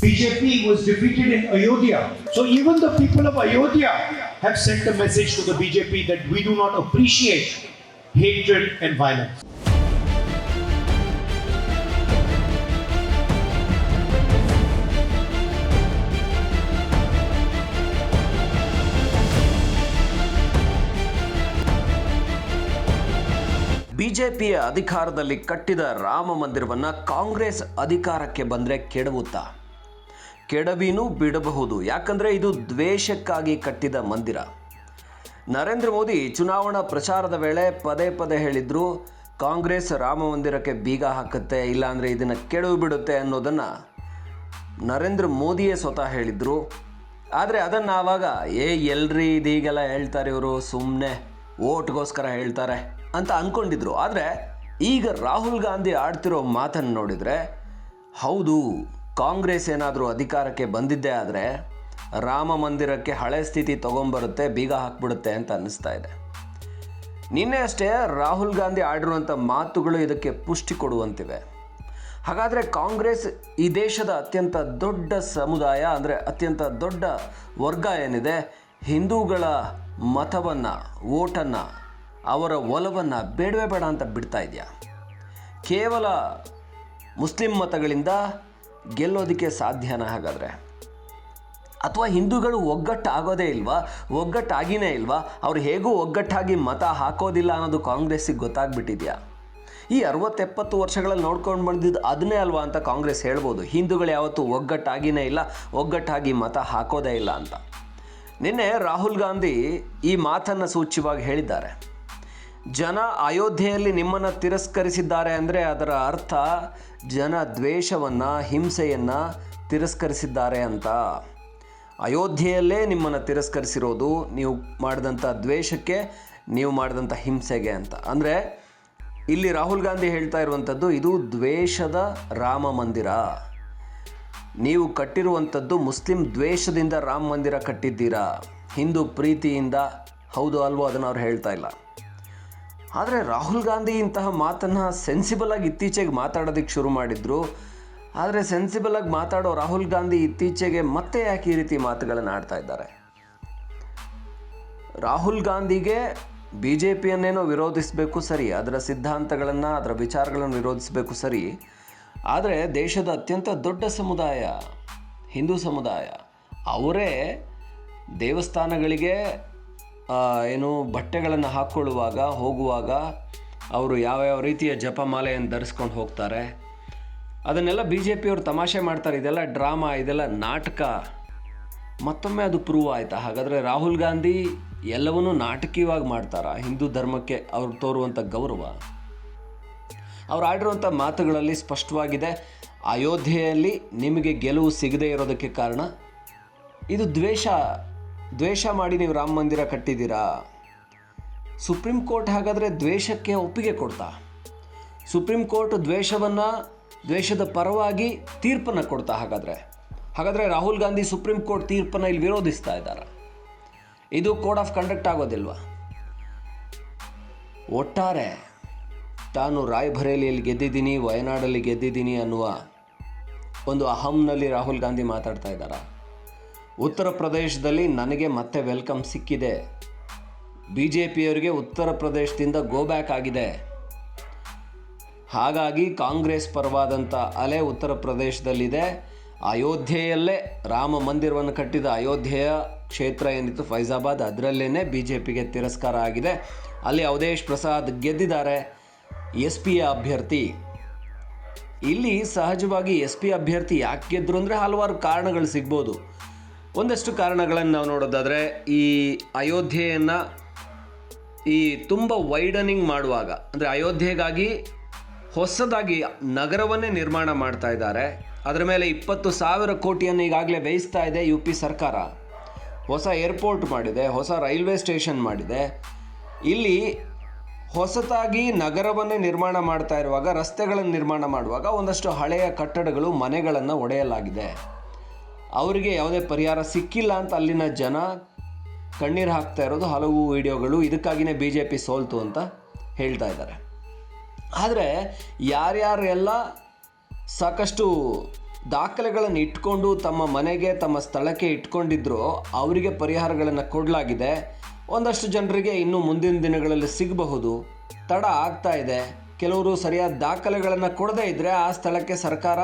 BJP was defeated in Ayodhya. So even the people of Ayodhya have sent a message to the BJP that we do not appreciate hatred and violence. ಬಿಜೆಪಿಯ ಅಧಿಕಾರದಲ್ಲಿ ಕಟ್ಟಿದ ರಾಮ ಮಂದಿರವನ್ನು ಕಾಂಗ್ರೆಸ್ ಅಧಿಕಾರಕ್ಕೆ ಬಂದರೆ ಕೆಡವುತ್ತಾ ಕೆಡವಿನೂ ಬಿಡಬಹುದು. ಯಾಕಂದರೆ ಇದು ದ್ವೇಷಕ್ಕಾಗಿ ಕಟ್ಟಿದ ಮಂದಿರ. ನರೇಂದ್ರ ಮೋದಿ ಚುನಾವಣಾ ಪ್ರಚಾರದ ವೇಳೆ ಪದೇ ಪದೇ ಹೇಳಿದ್ರು, ಕಾಂಗ್ರೆಸ್ ರಾಮ ಮಂದಿರಕ್ಕೆ ಬೀಗ ಹಾಕುತ್ತೆ, ಇಲ್ಲಾಂದರೆ ಇದನ್ನು ಕೆಡವು ಬಿಡುತ್ತೆ ಅನ್ನೋದನ್ನು ನರೇಂದ್ರ ಮೋದಿಯೇ ಸ್ವತಃ ಹೇಳಿದ್ರು. ಆದರೆ ಅದನ್ನು ಆವಾಗ, ಏ, ಎಲ್ರಿ ಇದೀಗೆಲ್ಲ ಹೇಳ್ತಾರೆ ಇವರು ಸುಮ್ಮನೆ ಓಟ್ಗೋಸ್ಕರ ಹೇಳ್ತಾರೆ ಅಂತ ಅಂದ್ಕೊಂಡಿದ್ರು ಆದರೆ ಈಗ ರಾಹುಲ್ ಗಾಂಧಿ ಆಡ್ತಿರೋ ಮಾತನ್ನು ನೋಡಿದರೆ, ಹೌದು ಕಾಂಗ್ರೆಸ್ ಏನಾದರೂ ಅಧಿಕಾರಕ್ಕೆ ಬಂದಿದ್ದೇ ಆದರೆ ರಾಮ ಮಂದಿರಕ್ಕೆ ಹಳೆ ಸ್ಥಿತಿ ತೊಗೊಂಬರುತ್ತೆ, ಬೀಗ ಹಾಕ್ಬಿಡುತ್ತೆ ಅಂತ ಅನ್ನಿಸ್ತಾ ಇದೆ. ನಿನ್ನೆ ಅಷ್ಟೇ ರಾಹುಲ್ ಗಾಂಧಿ ಆಡಿರುವಂಥ ಮಾತುಗಳು ಇದಕ್ಕೆ ಪುಷ್ಟಿ ಕೊಡುವಂತಿವೆ. ಹಾಗಾದರೆ ಕಾಂಗ್ರೆಸ್ ಈ ದೇಶದ ಅತ್ಯಂತ ದೊಡ್ಡ ಸಮುದಾಯ ಅಂದರೆ ಅತ್ಯಂತ ದೊಡ್ಡ ವರ್ಗ ಏನಿದೆ, ಹಿಂದೂಗಳ ಮತವನ್ನು ಓಟನ್ನು ಅವರ ಒಲವನ್ನು ಬೇಡವೇ ಬೇಡ ಅಂತ ಬಿಡ್ತಾ ಇದೆಯಾ? ಕೇವಲ ಮುಸ್ಲಿಂ ಮತಗಳಿಂದ ಗೆಲ್ಲೋದಕ್ಕೆ ಸಾಧ್ಯನಾ ಹಾಗಾದರೆ? ಅಥವಾ ಹಿಂದೂಗಳು ಒಗ್ಗಟ್ಟಾಗೋದೇ ಇಲ್ವಾ? ಒಗ್ಗಟ್ಟಾಗಿನೇ ಇಲ್ವಾ? ಅವ್ರು ಹೇಗೂ ಒಗ್ಗಟ್ಟಾಗಿ ಮತ ಹಾಕೋದಿಲ್ಲ ಅನ್ನೋದು ಕಾಂಗ್ರೆಸ್ಸಿಗೆ ಗೊತ್ತಾಗ್ಬಿಟ್ಟಿದೆಯಾ? ಈ ಅರವತ್ತೆಪ್ಪತ್ತು ವರ್ಷಗಳಲ್ಲಿ ನೋಡ್ಕೊಂಡು ಬಂದಿದ್ದು ಅದನ್ನೇ ಅಲ್ವಾ ಅಂತ ಕಾಂಗ್ರೆಸ್ ಹೇಳ್ಬೋದು. ಹಿಂದೂಗಳು ಯಾವತ್ತೂ ಒಗ್ಗಟ್ಟಾಗಿನೇ ಇಲ್ಲ, ಒಗ್ಗಟ್ಟಾಗಿ ಮತ ಹಾಕೋದೇ ಇಲ್ಲ ಅಂತ. ನಿನ್ನೆ ರಾಹುಲ್ ಗಾಂಧಿ ಈ ಮಾತನ್ನು ಸೂಚ್ಯವಾಗಿ ಹೇಳಿದ್ದಾರೆ. ಜನ ಅಯೋಧ್ಯೆಯಲ್ಲಿ ನಿಮ್ಮನ್ನು ತಿರಸ್ಕರಿಸಿದ್ದಾರೆ ಅಂದರೆ ಅದರ ಅರ್ಥ ಜನ ದ್ವೇಷವನ್ನು, ಹಿಂಸೆಯನ್ನು ತಿರಸ್ಕರಿಸಿದ್ದಾರೆ ಅಂತ. ಅಯೋಧ್ಯೆಯಲ್ಲೇ ನಿಮ್ಮನ್ನು ತಿರಸ್ಕರಿಸಿರೋದು ನೀವು ಮಾಡಿದಂಥ ದ್ವೇಷಕ್ಕೆ, ನೀವು ಮಾಡಿದಂಥ ಹಿಂಸೆಗೆ ಅಂತ. ಅಂದರೆ ಇಲ್ಲಿ ರಾಹುಲ್ ಗಾಂಧಿ ಹೇಳ್ತಾ ಇರುವಂಥದ್ದು ಇದು ದ್ವೇಷದ ರಾಮ ಮಂದಿರ. ನೀವು ಕಟ್ಟಿರುವಂಥದ್ದು ಮುಸ್ಲಿಂ ದ್ವೇಷದಿಂದ ರಾಮ ಮಂದಿರ ಕಟ್ಟಿದ್ದೀರಾ? ಹಿಂದೂ ಪ್ರೀತಿಯಿಂದ? ಹೌದು ಅಲ್ವೋ, ಅದನ್ನು ಅವ್ರು ಹೇಳ್ತಾ ಇಲ್ಲ. ಆದರೆ ರಾಹುಲ್ ಗಾಂಧಿ ಇಂತಹ ಮಾತನ್ನು ಸೆನ್ಸಿಬಲ್ ಆಗಿ ಇತ್ತೀಚೆಗೆ ಮಾತಾಡೋದಕ್ಕೆ ಶುರು ಮಾಡಿದ್ರು. ಆದರೆ ಸೆನ್ಸಿಬಲ್ ಆಗಿ ಮಾತಾಡೋ ರಾಹುಲ್ ಗಾಂಧಿ ಇತ್ತೀಚೆಗೆ ಮತ್ತೆ ಯಾಕೆ ಈ ರೀತಿ ಮಾತುಗಳನ್ನು ಆಡ್ತಾ ಇದ್ದಾರೆ? ರಾಹುಲ್ ಗಾಂಧಿಗೆ ಬಿ ಜೆ ಪಿಯನ್ನೇನೋ ವಿರೋಧಿಸಬೇಕು ಸರಿ, ಅದರ ಸಿದ್ಧಾಂತಗಳನ್ನು, ಅದರ ವಿಚಾರಗಳನ್ನು ವಿರೋಧಿಸಬೇಕು ಸರಿ. ಆದರೆ ದೇಶದ ಅತ್ಯಂತ ದೊಡ್ಡ ಸಮುದಾಯ, ಹಿಂದೂ ಸಮುದಾಯ, ಅವರೇ ದೇವಸ್ಥಾನಗಳಿಗೆ ಏನು ಬಟ್ಟೆಗಳನ್ನು ಹಾಕ್ಕೊಳ್ಳುವಾಗ ಹೋಗುವಾಗ ಅವರು ಯಾವ್ಯಾವ ರೀತಿಯ ಜಪಮಾಲೆಯನ್ನು ಧರಿಸ್ಕೊಂಡು ಹೋಗ್ತಾರೆ. ಅದನ್ನೆಲ್ಲ ಬಿ ಜೆ ಪಿಯವರು ತಮಾಷೆ ಮಾಡ್ತಾರೆ. ಇದೆಲ್ಲ ಡ್ರಾಮಾ, ಇದೆಲ್ಲ ನಾಟಕ. ಮತ್ತೊಮ್ಮೆ ಅದು ಪ್ರೂವ್ ಆಯಿತಾ? ಹಾಗಾದರೆ ರಾಹುಲ್ ಗಾಂಧಿ ಎಲ್ಲವನ್ನೂ ನಾಟಕೀಯವಾಗಿ ಮಾಡ್ತಾರಾ? ಹಿಂದೂ ಧರ್ಮಕ್ಕೆ ಅವ್ರು ತೋರುವಂಥ ಗೌರವ? ಅವ್ರು ಆಡಿರುವಂಥ ಮಾತುಗಳಲ್ಲಿ ಸ್ಪಷ್ಟವಾಗಿದೆ, ಅಯೋಧ್ಯೆಯಲ್ಲಿ ನಿಮಗೆ ಗೆಲುವು ಸಿಗದೇ ಇರೋದಕ್ಕೆ ಕಾರಣ ಇದು ದ್ವೇಷ. ದ್ವೇಷ ಮಾಡಿ ನೀವು ರಾಮ ಮಂದಿರ ಕಟ್ಟಿದ್ದೀರಾ? ಸುಪ್ರೀಂ ಕೋರ್ಟ್ ಹಾಗಾದರೆ ದ್ವೇಷಕ್ಕೆ ಒಪ್ಪಿಗೆ ಕೊಡ್ತಾ? ಸುಪ್ರೀಂ ಕೋರ್ಟ್ ದ್ವೇಷವನ್ನು, ದ್ವೇಷದ ಪರವಾಗಿ ತೀರ್ಪನ್ನು ಕೊಡ್ತಾ ಹಾಗಾದರೆ? ಹಾಗಾದರೆ ರಾಹುಲ್ ಗಾಂಧಿ ಸುಪ್ರೀಂ ಕೋರ್ಟ್ ತೀರ್ಪನ್ನು ಇಲ್ಲಿ ವಿರೋಧಿಸ್ತಾ ಇದ್ದಾರೆ. ಇದು ಕೋಡ್ ಆಫ್ ಕಂಡಕ್ಟ್ ಆಗೋದಿಲ್ವಾ? ಒಟ್ಟಾರೆ, ತಾನು ರಾಯ್ಬರೇಲಿಯಲ್ಲಿ ಗೆದ್ದಿದ್ದೀನಿ, ವಯನಾಡಲ್ಲಿ ಗೆದ್ದಿದ್ದೀನಿ ಅನ್ನುವ ಒಂದು ಅಹಂನಲ್ಲಿ ರಾಹುಲ್ ಗಾಂಧಿ ಮಾತಾಡ್ತಾ ಇದ್ದಾರಾ? ಉತ್ತರ ಪ್ರದೇಶದಲ್ಲಿ ನನಗೆ ಮತ್ತೆ ವೆಲ್ಕಮ್ ಸಿಕ್ಕಿದೆ. ಬಿ ಜೆ ಪಿಯವರಿಗೆ ಉತ್ತರ ಪ್ರದೇಶದಿಂದ ಗೋ ಬ್ಯಾಕ್ ಆಗಿದೆ. ಹಾಗಾಗಿ ಕಾಂಗ್ರೆಸ್ ಪರವಾದಂಥ ಅಲೆ ಉತ್ತರ ಪ್ರದೇಶದಲ್ಲಿದೆ. ಅಯೋಧ್ಯೆಯಲ್ಲೇ ರಾಮ ಮಂದಿರವನ್ನು ಕಟ್ಟಿದ ಅಯೋಧ್ಯೆಯ ಕ್ಷೇತ್ರ ಏನಿತ್ತು ಫೈಜಾಬಾದ್ ಅದರಲ್ಲೇ ಬಿ ಜೆ ಪಿಗೆ ತಿರಸ್ಕಾರ ಆಗಿದೆ. ಅಲ್ಲಿ ಅವಧೇಶ್ ಪ್ರಸಾದ್ ಗೆದ್ದಿದ್ದಾರೆ. ಎಸ್ ಪಿ ಅಭ್ಯರ್ಥಿ. ಇಲ್ಲಿ ಸಹಜವಾಗಿ ಎಸ್ ಪಿ ಅಭ್ಯರ್ಥಿ ಯಾಕೆ ಗೆದ್ದರು ಅಂದರೆ ಹಲವಾರು ಕಾರಣಗಳು ಸಿಗ್ಬೋದು. ಒಂದಷ್ಟು ಕಾರಣಗಳನ್ನು ನಾವು ನೋಡೋದಾದರೆ ಈ ಅಯೋಧ್ಯೆಯನ್ನು ಈ ತುಂಬ ವೈಡನಿಂಗ್ ಮಾಡುವಾಗ, ಅಂದರೆ ಅಯೋಧ್ಯೆಗಾಗಿ ಹೊಸದಾಗಿ ನಗರವನ್ನೇ ನಿರ್ಮಾಣ ಮಾಡ್ತಾ ಇದ್ದಾರೆ. ಅದರ ಮೇಲೆ ಇಪ್ಪತ್ತು ಸಾವಿರ ಕೋಟಿಯನ್ನು ಈಗಾಗಲೇ ವ್ಯಯಿಸ್ತಾ ಇದೆ ಯು ಪಿ ಸರ್ಕಾರ. ಹೊಸ ಏರ್ಪೋರ್ಟ್ ಮಾಡಿದೆ, ಹೊಸ ರೈಲ್ವೆ ಸ್ಟೇಷನ್ ಮಾಡಿದೆ. ಇಲ್ಲಿ ಹೊಸತಾಗಿ ನಗರವನ್ನೇ ನಿರ್ಮಾಣ ಮಾಡ್ತಾ ಇರುವಾಗ, ರಸ್ತೆಗಳನ್ನು ನಿರ್ಮಾಣ ಮಾಡುವಾಗ ಒಂದಷ್ಟು ಹಳೆಯ ಕಟ್ಟಡಗಳು, ಮನೆಗಳನ್ನು ಒಡೆಯಲಾಗಿದೆ. ಅವರಿಗೆ ಯಾವುದೇ ಪರಿಹಾರ ಸಿಕ್ಕಿಲ್ಲ ಅಂತ ಅಲ್ಲಿನ ಜನ ಕಣ್ಣೀರು ಹಾಕ್ತಾ ಇರೋದು ಹಲವು ವಿಡಿಯೋಗಳು. ಇದಕ್ಕಾಗಿಯೇ ಬಿ ಜೆ ಪಿ ಸೋಲ್ತು ಅಂತ ಹೇಳ್ತಾ ಇದ್ದಾರೆ. ಆದರೆ ಯಾರ್ಯಾರೆಲ್ಲ ಸಾಕಷ್ಟು ದಾಖಲೆಗಳನ್ನು ಇಟ್ಕೊಂಡು ತಮ್ಮ ಮನೆಗೆ, ತಮ್ಮ ಸ್ಥಳಕ್ಕೆ ಇಟ್ಕೊಂಡಿದ್ರೋ ಅವರಿಗೆ ಪರಿಹಾರಗಳನ್ನು ಕೊಡಲಾಗಿದೆ. ಒಂದಷ್ಟು ಜನರಿಗೆ ಇನ್ನೂ ಮುಂದಿನ ದಿನಗಳಲ್ಲಿ ಸಿಗಬಹುದು. ತಡ ಆಗ್ತಾ ಇದೆ. ಕೆಲವರು ಸರಿಯಾದ ದಾಖಲೆಗಳನ್ನು ಕೊಡದೇ ಇದ್ದರೆ ಆ ಸ್ಥಳಕ್ಕೆ ಸರ್ಕಾರ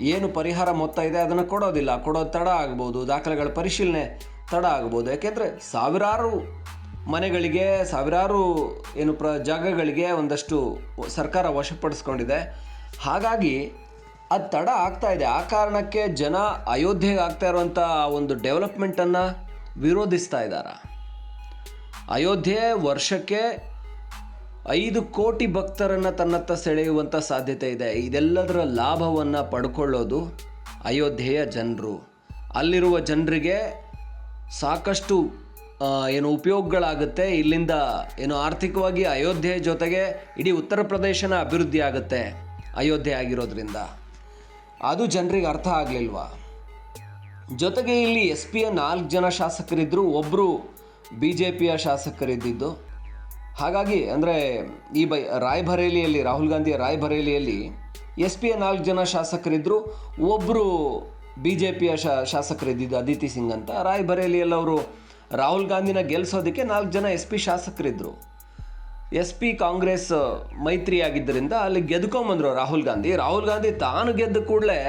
ಏನು ಪರಿಹಾರ ಮೊತ್ತ ಇದೆ ಅದನ್ನು ಕೊಡೋದಿಲ್ಲ. ಕೊಡೋದು ತಡ ಆಗ್ಬೋದು, ದಾಖಲೆಗಳ ಪರಿಶೀಲನೆ ತಡ ಆಗ್ಬೋದು. ಯಾಕೆಂದರೆ ಸಾವಿರಾರು ಮನೆಗಳಿಗೆ, ಸಾವಿರಾರು ಏನು ಪ್ರ ಜಾಗಗಳಿಗೆ ಒಂದಷ್ಟು ಸರ್ಕಾರ ವಶಪಡಿಸ್ಕೊಂಡಿದೆ. ಹಾಗಾಗಿ ಅದು ತಡ ಆಗ್ತಾ ಇದೆ. ಆ ಕಾರಣಕ್ಕೆ ಜನ ಅಯೋಧ್ಯೆಗೆ ಆಗ್ತಾ ಇರುವಂಥ ಒಂದು ಡೆವಲಪ್ಮೆಂಟನ್ನು ವಿರೋಧಿಸ್ತಾ ಇದ್ದಾರೆ? ಅಯೋಧ್ಯೆ ವರ್ಷಕ್ಕೆ ಐದು ಕೋಟಿ ಭಕ್ತರನ್ನು ತನ್ನತ್ತ ಸೆಳೆಯುವಂಥ ಸಾಧ್ಯತೆ ಇದೆ. ಇದೆಲ್ಲದರ ಲಾಭವನ್ನು ಪಡ್ಕೊಳ್ಳೋದು ಅಯೋಧ್ಯೆಯ ಜನರು. ಅಲ್ಲಿರುವ ಜನರಿಗೆ ಸಾಕಷ್ಟು ಏನು ಉಪಯೋಗಗಳಾಗುತ್ತೆ. ಇಲ್ಲಿಂದ ಏನು ಆರ್ಥಿಕವಾಗಿ ಅಯೋಧ್ಯೆ ಜೊತೆಗೆ ಇಡೀ ಉತ್ತರ ಪ್ರದೇಶನ ಅಭಿವೃದ್ಧಿ ಆಗುತ್ತೆ ಅಯೋಧ್ಯೆ ಆಗಿರೋದ್ರಿಂದ. ಅದು ಜನರಿಗೆ ಅರ್ಥ ಆಗಲಿಲ್ವಾ? ಜೊತೆಗೆ ಇಲ್ಲಿ ಎಸ್ ಪಿಯ ನಾಲ್ಕು ಜನ ಶಾಸಕರಿದ್ದರು ಒಬ್ಬರು ಬಿ ಜೆ ಪಿಯ ಶಾಸಕರಿದ್ದಿದ್ದು. ಹಾಗಾಗಿ ಅಂದರೆ ಈ ಬೈ ರಾಯ್ಬರೇಲಿಯಲ್ಲಿ ರಾಹುಲ್ ಗಾಂಧಿಯ ರಾಯ್ಬರೇಲಿಯಲ್ಲಿ ಎಸ್ ಪಿಯ ನಾಲ್ಕು ಜನ ಶಾಸಕರಿದ್ದರು ಒಬ್ಬರು ಬಿ ಜೆ ಪಿಯ ಶಾ, ಶಾಸಕರಿದ್ದಿದ್ದು ಅದಿತಿ ಸಿಂಗ್ ಅಂತ. ರಾಯ್ಬರೇಲಿಯಲ್ಲಿ ಅವರು ರಾಹುಲ್ ಗಾಂಧಿನ ಗೆಲ್ಲಿಸೋದಕ್ಕೆ ನಾಲ್ಕು ಜನ ಎಸ್ ಪಿ ಶಾಸಕರಿದ್ದರು ಎಸ್ ಪಿ ಕಾಂಗ್ರೆಸ್ ಮೈತ್ರಿಯಾಗಿದ್ದರಿಂದ ಅಲ್ಲಿ ಗೆದ್ಕೊಂಬಂದರು ರಾಹುಲ್ ಗಾಂಧಿ. ರಾಹುಲ್ ಗಾಂಧಿ ತಾನು ಗೆದ್ದ ಕೂಡಲೇ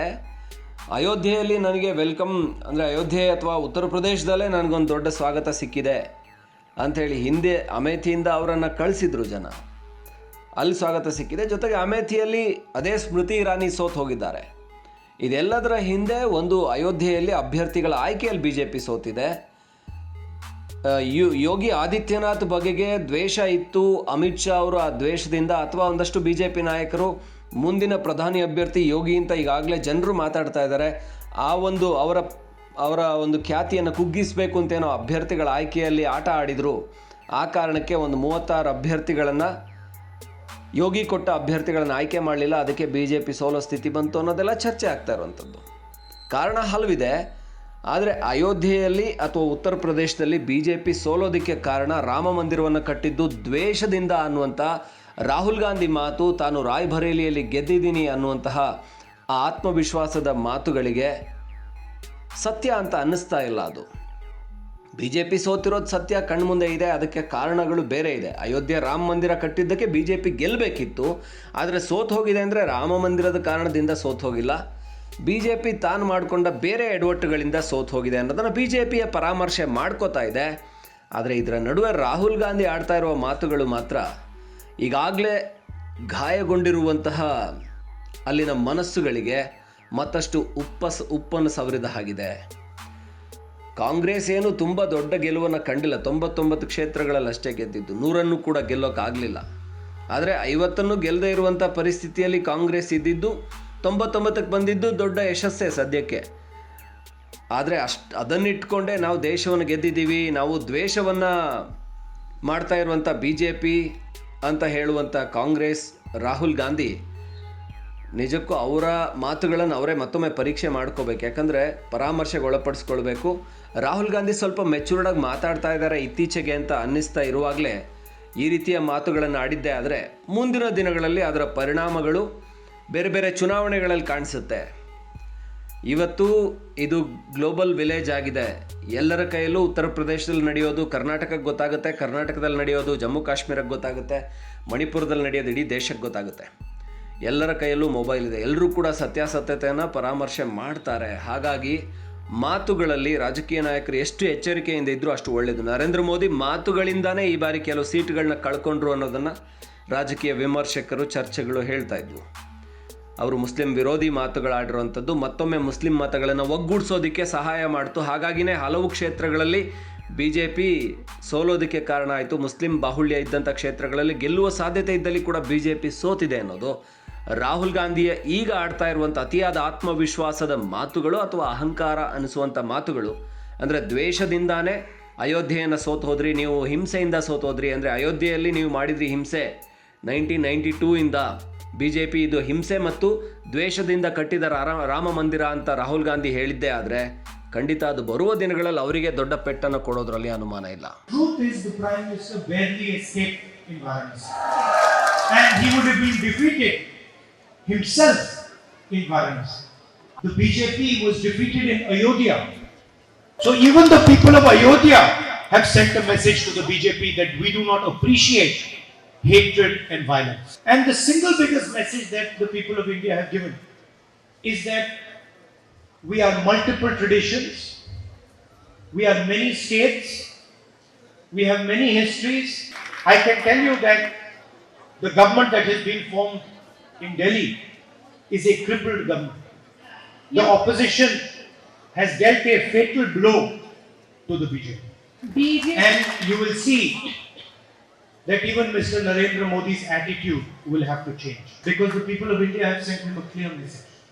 ಅಯೋಧ್ಯೆಯಲ್ಲಿ ನನಗೆ ವೆಲ್ಕಮ್ ಅಂದರೆ ಅಯೋಧ್ಯೆ ಅಥವಾ ಉತ್ತರ ಪ್ರದೇಶದಲ್ಲೇ ನನಗೊಂದು ದೊಡ್ಡ ಸ್ವಾಗತ ಸಿಕ್ಕಿದೆ. ಅಂಥೇಳಿ ಹಿಂದೆ ಅಮೇಥಿಯಿಂದ ಅವರನ್ನು ಕಳಿಸಿದ್ರು ಜನ. ಅಲ್ಲಿ ಸ್ವಾಗತ ಸಿಕ್ಕಿದೆ. ಜೊತೆಗೆ ಅಮೇಥಿಯಲ್ಲಿ ಅದೇ ಸ್ಮೃತಿ ಇರಾನಿ ಸೋತ್ ಹೋಗಿದ್ದಾರೆ. ಇದೆಲ್ಲದರ ಹಿಂದೆ ಒಂದು ಅಯೋಧ್ಯೆಯಲ್ಲಿ ಅಭ್ಯರ್ಥಿಗಳ ಆಯ್ಕೆಯಲ್ಲಿ ಬಿ ಜೆ ಪಿ ಸೋತಿದೆ ಯೋಗಿ ಆದಿತ್ಯನಾಥ್ ಬಗೆಗೆ ದ್ವೇಷ ಇತ್ತು. ಅಮಿತ್ ಶಾ ಅವರು ಆ ದ್ವೇಷದಿಂದ ಅಥವಾ ಒಂದಷ್ಟು ಬಿ ಜೆ ಪಿ ನಾಯಕರು ಮುಂದಿನ ಪ್ರಧಾನಿ ಅಭ್ಯರ್ಥಿ ಯೋಗಿ ಅಂತ ಈಗಾಗಲೇ ಜನರು ಮಾತಾಡ್ತಾ ಇದ್ದಾರೆ. ಆ ಒಂದು ಅವರ ಅವರ ಒಂದು ಖ್ಯಾತಿಯನ್ನು ಕುಗ್ಗಿಸಬೇಕು ಅಂತೇನೋ ಅಭ್ಯರ್ಥಿಗಳ ಆಯ್ಕೆಯಲ್ಲಿ ಆಟ ಆಡಿದರು. ಆ ಕಾರಣಕ್ಕೆ ಒಂದು ಮೂವತ್ತಾರು ಅಭ್ಯರ್ಥಿಗಳನ್ನು, ಯೋಗಿ ಕೊಟ್ಟ ಅಭ್ಯರ್ಥಿಗಳನ್ನು ಆಯ್ಕೆ ಮಾಡಲಿಲ್ಲ. ಅದಕ್ಕೆ ಬಿ ಜೆ ಪಿ ಸೋಲೋ ಸ್ಥಿತಿ ಬಂತು ಅನ್ನೋದೆಲ್ಲ ಚರ್ಚೆ ಆಗ್ತಾ ಇರುವಂಥದ್ದು. ಕಾರಣ ಹಲವಿದೆ. ಆದರೆ ಅಯೋಧ್ಯೆಯಲ್ಲಿ ಅಥವಾ ಉತ್ತರ ಪ್ರದೇಶದಲ್ಲಿ ಬಿ ಜೆ ಪಿ ಸೋಲೋದಕ್ಕೆ ಕಾರಣ ರಾಮ ಮಂದಿರವನ್ನು ಕಟ್ಟಿದ್ದು ದ್ವೇಷದಿಂದ ಅನ್ನುವಂಥ ರಾಹುಲ್ ಗಾಂಧಿ ಮಾತು ತಾನು ರಾಯ್ಬರೇಲಿಯಲ್ಲಿ ಗೆದ್ದಿದ್ದೀನಿ ಅನ್ನುವಂತಹ ಆ ಆತ್ಮವಿಶ್ವಾಸದ ಮಾತುಗಳಿಗೆ ಸತ್ಯ ಅಂತ ಅನ್ನಿಸ್ತಾ ಇಲ್ಲ ಅದು. ಬಿ ಜೆ ಪಿ ಸೋತಿರೋದು ಸತ್ಯ ಕಣ್ಮುಂದೆ ಇದೆ, ಅದಕ್ಕೆ ಕಾರಣಗಳು ಬೇರೆ ಇದೆ. ಅಯೋಧ್ಯೆ ರಾಮ ಮಂದಿರ ಕಟ್ಟಿದ್ದಕ್ಕೆ ಬಿ ಜೆ ಪಿ ಗೆಲ್ಲಬೇಕಿತ್ತು ಆದರೆ ಸೋತ್ ಹೋಗಿದೆ ಅಂದರೆ ರಾಮ ಮಂದಿರದ ಕಾರಣದಿಂದ ಸೋತ್ ಹೋಗಿಲ್ಲ. ಬಿ ಜೆ ಪಿ ತಾನು ಮಾಡಿಕೊಂಡ ಬೇರೆ ಎಡವಟ್ಟುಗಳಿಂದ ಸೋತ್ ಹೋಗಿದೆ ಅನ್ನೋದನ್ನು ಬಿ ಜೆ ಪಿಯ ಪರಾಮರ್ಶೆ ಮಾಡ್ಕೋತಾ ಇದೆ. ಆದರೆ ಇದರ ನಡುವೆ ರಾಹುಲ್ ಗಾಂಧಿ ಆಡ್ತಾ ಇರುವ ಮಾತುಗಳು ಮಾತ್ರ ಈಗಾಗಲೇ ಗಾಯಗೊಂಡಿರುವಂತಹ ಅಲ್ಲಿನ ಮನಸ್ಸುಗಳಿಗೆ ಮತ್ತಷ್ಟು ಉಪ್ಪಸ್ ಉಪ್ಪನ್ನು ಸವರಿದ ಹಾಗಿದೆ. ಕಾಂಗ್ರೆಸ್ ಏನು ತುಂಬ ದೊಡ್ಡ ಗೆಲುವನ್ನು ಕಂಡಿಲ್ಲ. ತೊಂಬತ್ತೊಂಬತ್ತು ಕ್ಷೇತ್ರಗಳಲ್ಲಿ ಅಷ್ಟೇ ಗೆದ್ದಿದ್ದು. ನೂರನ್ನು ಕೂಡ ಗೆಲ್ಲೋಕ್ಕಾಗಲಿಲ್ಲ ಆದರೆ ಐವತ್ತನ್ನು ಗೆಲ್ಲದೇ ಇರುವಂಥ ಪರಿಸ್ಥಿತಿಯಲ್ಲಿ ಕಾಂಗ್ರೆಸ್ ಇದ್ದಿದ್ದು, ತೊಂಬತ್ತೊಂಬತ್ತಕ್ಕೆ ಬಂದಿದ್ದು ದೊಡ್ಡ ಯಶಸ್ಸೇ ಸದ್ಯಕ್ಕೆ. ಆದರೆ ಅಷ್ಟು ಅದನ್ನಿಟ್ಕೊಂಡೇ ನಾವು ದೇಶವನ್ನು ಗೆದ್ದಿದ್ದೀವಿ. ನಾವು ದ್ವೇಷವನ್ನು ಮಾಡ್ತಾ ಇರುವಂಥ ಬಿ ಜೆ ಪಿ ಅಂತ ಹೇಳುವಂಥ ಕಾಂಗ್ರೆಸ್ ರಾಹುಲ್ ಗಾಂಧಿ ನಿಜಕ್ಕೂ ಅವರ ಮಾತುಗಳನ್ನು ಅವರೇ ಮತ್ತೊಮ್ಮೆ ಪರೀಕ್ಷೆ ಮಾಡ್ಕೋಬೇಕು. ಯಾಕಂದರೆ ಪರಾಮರ್ಶೆಗೆ ಒಳಪಡಿಸ್ಕೊಳ್ಬೇಕು ರಾಹುಲ್ ಗಾಂಧಿ ಸ್ವಲ್ಪ ಮೆಚೂರ್ಡಾಗಿ ಮಾತಾಡ್ತಾ ಇದ್ದಾರೆ ಇತ್ತೀಚೆಗೆ ಅಂತ ಅನ್ನಿಸ್ತಾ ಇರುವಾಗಲೇ ಈ ರೀತಿಯ ಮಾತುಗಳನ್ನು ಆಡಿದ್ದೆ ಆದರೆ ಮುಂದಿನ ದಿನಗಳಲ್ಲಿ ಅದರ ಪರಿಣಾಮಗಳು ಬೇರೆ ಬೇರೆ ಚುನಾವಣೆಗಳಲ್ಲಿ ಕಾಣಿಸುತ್ತೆ. ಇವತ್ತು ಇದು ಗ್ಲೋಬಲ್ ವಿಲೇಜ್ ಆಗಿದೆ. ಎಲ್ಲರ ಕೈಯಲ್ಲೂ ಉತ್ತರ ಪ್ರದೇಶದಲ್ಲಿ ನಡೆಯೋದು, ಕರ್ನಾಟಕಕ್ಕೆ ಗೊತ್ತಾಗುತ್ತೆ, ಕರ್ನಾಟಕದಲ್ಲಿ ನಡೆಯೋದು, ಜಮ್ಮು ಕಾಶ್ಮೀರಕ್ಕೆ ಗೊತ್ತಾಗುತ್ತೆ, ಮಣಿಪುರದಲ್ಲಿ ನಡೆಯೋದು, ಇಡೀ ದೇಶಕ್ಕೆ ಗೊತ್ತಾಗುತ್ತೆ. ಎಲ್ಲರ ಕೈಯಲ್ಲೂ ಮೊಬೈಲ್ ಇದೆ. ಎಲ್ಲರೂ ಕೂಡ ಸತ್ಯಾಸತ್ಯತೆಯನ್ನು ಪರಾಮರ್ಶೆ ಮಾಡ್ತಾರೆ. ಹಾಗಾಗಿ ಮಾತುಗಳಲ್ಲಿ ರಾಜಕೀಯ ನಾಯಕರು ಎಷ್ಟು ಎಚ್ಚರಿಕೆಯಿಂದ ಇದ್ದರೂ ಅಷ್ಟು ಒಳ್ಳೆಯದು ನರೇಂದ್ರ ಮೋದಿ ಮಾತುಗಳಿಂದಾನೇ ಈ ಬಾರಿ ಕೆಲವು ಸೀಟ್ಗಳನ್ನ ಕಳ್ಕೊಂಡ್ರು ಅನ್ನೋದನ್ನು ರಾಜಕೀಯ ವಿಮರ್ಶಕರು, ಚರ್ಚೆಗಳು ಹೇಳ್ತಾ ಇದ್ವು. ಅವರು ಮುಸ್ಲಿಂ ವಿರೋಧಿ ಮಾತುಗಳಾಡಿರುವಂಥದ್ದು, ಮತ್ತೊಮ್ಮೆ ಮುಸ್ಲಿಂ ಮತಗಳನ್ನು ಒಗ್ಗೂಡಿಸೋದಕ್ಕೆ ಸಹಾಯ ಮಾಡ್ತು. ಹಾಗಾಗಿನೇ ಹಲವು ಕ್ಷೇತ್ರಗಳಲ್ಲಿ ಬಿ ಜೆ ಪಿ ಸೋಲೋದಕ್ಕೆ ಕಾರಣ ಆಯಿತು. ಮುಸ್ಲಿಂ ಬಾಹುಳ್ಯ ಇದ್ದಂಥ ಕ್ಷೇತ್ರಗಳಲ್ಲಿ ಗೆಲ್ಲುವ ಸಾಧ್ಯತೆ ಇದ್ದಲ್ಲಿ ಕೂಡ ಬಿ ಜೆ ಪಿ ಸೋತಿದೆ ಅನ್ನೋದು ರಾಹುಲ್ ಗಾಂಧಿಯ ಈಗ ಆಡ್ತಾ ಇರುವಂಥ ಅತಿಯಾದ ಆತ್ಮವಿಶ್ವಾಸದ ಮಾತುಗಳು ಅಥವಾ ಅಹಂಕಾರ ಅನಿಸುವಂಥ ಮಾತುಗಳು? ಅಂದರೆ ದ್ವೇಷದಿಂದಾನೇ ಅಯೋಧ್ಯೆಯನ್ನು ಸೋತು ಹೋದ್ರಿ, ನೀವು ಹಿಂಸೆಯಿಂದ ಸೋತು ಹೋದ್ರಿ. ಅಂದರೆ ಅಯೋಧ್ಯೆಯಲ್ಲಿ ನೀವು ಮಾಡಿದ್ರಿ ಹಿಂಸೆ. ನೈನ್ಟೀನ್ ನೈಂಟಿ ಟೂ ಇಂದ ಬಿ ಜೆ ಪಿ ಇದು ಹಿಂಸೆ ಮತ್ತು ದ್ವೇಷದಿಂದ ಕಟ್ಟಿದ ರಾಮ ಮಂದಿರ ಅಂತ ರಾಹುಲ್ ಗಾಂಧಿ ಹೇಳಿದ್ದೇ ಆದರೆ ಖಂಡಿತ ಅದು ಬರುವ ದಿನಗಳಲ್ಲಿ ಅವರಿಗೆ ದೊಡ್ಡ ಪೆಟ್ಟನ್ನು ಕೊಡೋದ್ರಲ್ಲಿ ಅನುಮಾನ ಇಲ್ಲ. And he would have been defeated himself in Varanasi. the BJP was defeated in Ayodhya. So even the people of Ayodhya have sent a message to the BJP that we do not appreciate hatred and violence. And the single biggest message that the people of India have given is that we are multiple traditions, we are many states, we have many histories. I can tell you that the government that has been formed in Delhi is a crippled government. The opposition has dealt a fatal blow to the BJP. BJP And you will see that even Mr. Narendra Modi's attitude will have to change because the people of India have sent him a clear message.